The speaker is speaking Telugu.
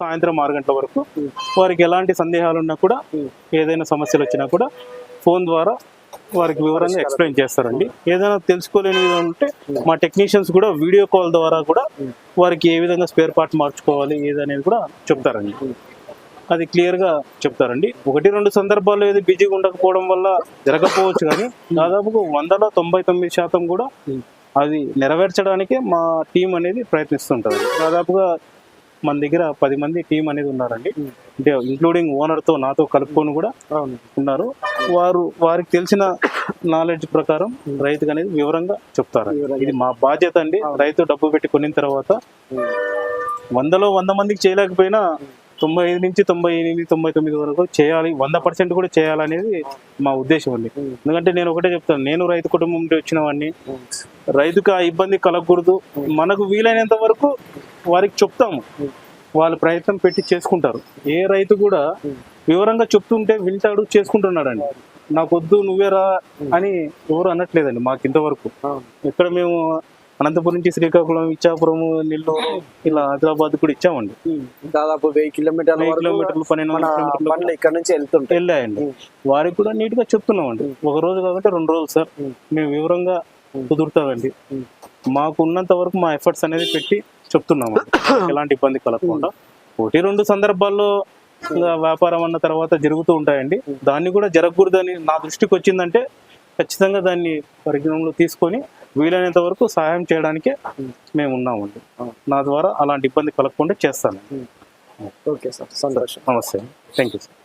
సాయంత్రం ఆరు గంటల వరకు వారికి ఎలాంటి సందేహాలు ఉన్నా కూడా ఏదైనా సమస్యలు వచ్చినా కూడా ఫోన్ ద్వారా వారికి వివరంగా ఎక్స్ప్లెయిన్ చేస్తారండి. ఏదైనా తెలుసుకోలేని విధంగా ఉంటే మా టెక్నీషియన్స్ కూడా వీడియో కాల్ ద్వారా కూడా వారికి ఏ విధంగా స్పేర్ పార్ట్ మార్చుకోవాలి ఏదనేది కూడా చెప్తారండి. అది క్లియర్గా చెప్తారండి. ఒకటి రెండు సందర్భాల్లో ఏది బిజీగా ఉండకపోవడం వల్ల జరగకపోవచ్చు కానీ దాదాపుగా వందల తొంభై తొమ్మిది శాతం కూడా అది నెరవేర్చడానికే మా టీం అనేది ప్రయత్నిస్తుంటుంది. దాదాపుగా మన దగ్గర పది మంది టీం అనేది ఉన్నారండి. అంటే ఇంక్లూడింగ్ ఓనర్తో నాతో కలుపుకొని కూడా ఉన్నారు. వారు వారికి తెలిసిన నాలెడ్జ్ ప్రకారం రైతుకు అనేది వివరంగా చెప్తారు. ఇది మా బాధ్యత అండి. రైతు డబ్బు పెట్టి కొనిన తర్వాత వందలో వంద మందికి చేయలేకపోయినా తొంభై ఐదు నుంచి తొంభై ఎనిమిది తొంభై తొమ్మిది వరకు చేయాలి. వంద పర్సెంట్ కూడా చేయాలనేది మా ఉద్దేశం అండి. ఎందుకంటే నేను ఒకటే చెప్తాను. నేను రైతు కుటుంబం నుండి వచ్చిన వాడిని రైతుకు ఆ ఇబ్బంది కలగకూడదు. మనకు వీలైనంత వరకు వారికి చెప్తాము. వాళ్ళు ప్రయత్నం పెట్టి చేసుకుంటారు. ఏ రైతు కూడా వివరంగా చెప్తుంటే వింటాడు చేసుకుంటున్నాడండి. నాకొద్దు నువ్వే రా అని ఎవరు అనట్లేదండి మాకు ఇంతవరకు. ఇక్కడ మేము అనంతపురం నుంచి శ్రీకాకుళం ఇచ్చాపురం నెల్లూరు ఇలా ఆదిలాబాద్ కూడా ఇచ్చామండి. దాదాపు వెయ్యి కిలోమీటర్ల కిలోమీటర్లు పన్నెండు ఇక్కడ నుంచి వెళ్తుంటాయి. వెళ్ళాయండి. వారికి కూడా నీట్గా చెప్తున్నామండి ఒక రోజు కాబట్టి రెండు రోజులు సార్. మేము వివరంగా కుదురుతామండి మాకు ఉన్నంత వరకు మా ఎఫర్ట్స్ అనేది పెట్టి చెప్తున్నాము. ఎలాంటి ఇబ్బంది కలగకుండా. ఒకటి రెండు సందర్భాల్లో వ్యాపారం అన్న తర్వాత జరుగుతూ ఉంటాయండి. దాన్ని కూడా జరగకూడదని నా దృష్టికి వచ్చిందంటే ఖచ్చితంగా దాన్ని పరిగణనలో తీసుకొని వీలైనంత వరకు సహాయం చేయడానికే మేము ఉన్నామండి. నా ద్వారా అలాంటి ఇబ్బంది కలగకుండా చేస్తాను ఓకే సార్. సంతోషం. నమస్తే. Thank you sir.